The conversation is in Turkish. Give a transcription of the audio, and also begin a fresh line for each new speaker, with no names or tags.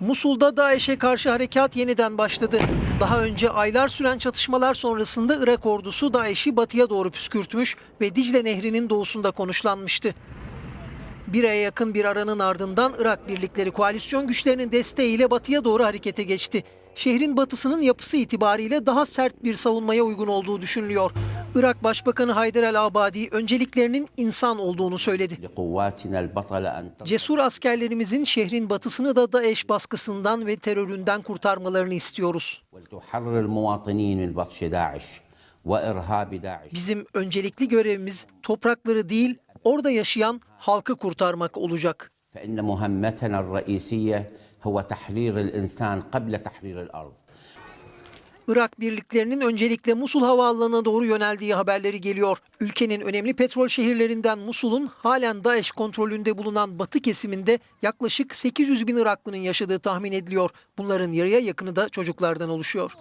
Musul'da DAEŞ'e karşı harekat yeniden başladı. Daha önce aylar süren çatışmalar sonrasında Irak ordusu DAEŞ'i batıya doğru püskürtmüş ve Dicle Nehri'nin doğusunda konuşlanmıştı. Bir aya yakın bir aranın ardından Irak birlikleri koalisyon güçlerinin desteğiyle batıya doğru harekete geçti. Şehrin batısının yapısı itibariyle daha sert bir savunmaya uygun olduğu düşünülüyor. Irak Başbakanı Hayder el-Abadi önceliklerinin insan olduğunu söyledi. Cesur askerlerimizin şehrin batısını da DAEŞ baskısından ve teröründen kurtarmalarını istiyoruz. Bizim öncelikli görevimiz toprakları değil orada yaşayan halkı kurtarmak olacak.
فإن مهمتنا الرئيسية هو تحرير الإنسان قبل تحرير الأرض
Irak birliklerinin öncelikle Musul havaalanına doğru yöneldiği haberleri geliyor. Ülkenin önemli petrol şehirlerinden Musul'un halen DAEŞ kontrolünde bulunan batı kesiminde yaklaşık 800 bin Iraklının yaşadığı tahmin ediliyor. Bunların yarıya yakını da çocuklardan oluşuyor.